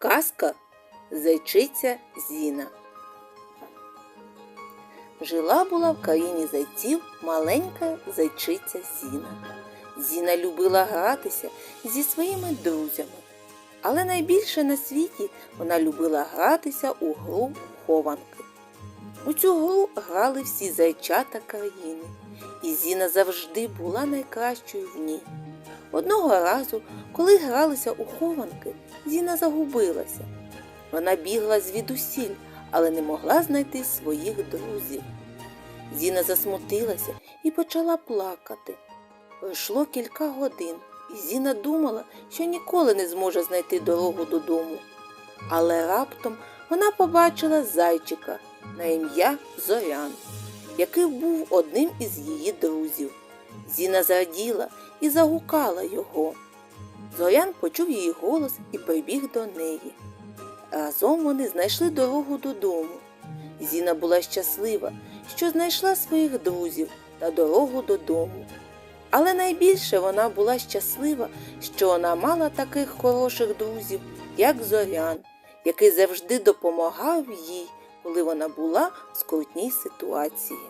Казка Зайчиця Зіна. Жила була в країні зайців маленька зайчиця Зіна. Зіна любила гратися зі своїми друзями, але найбільше на світі вона любила гратися у гру хованки. У цю гру грали всі зайчата країни, і Зіна завжди була найкращою в ній. Одного разу, коли гралися у хованки, Зіна загубилася. Вона бігла звідусіль, але не могла знайти своїх друзів. Зіна засмутилася і почала плакати. Пройшло кілька годин, і Зіна думала, що ніколи не зможе знайти дорогу додому. Але раптом вона побачила зайчика на ім'я Зорян, який був одним із її друзів. Зіна зраділа і загукала його. Зорян почув її голос і прибіг до неї. Разом вони знайшли дорогу додому. Зіна була щаслива, що знайшла своїх друзів та дорогу додому. Але найбільше вона була щаслива, що вона мала таких хороших друзів, як Зорян, який завжди допомагав їй, коли вона була в скрутній ситуації.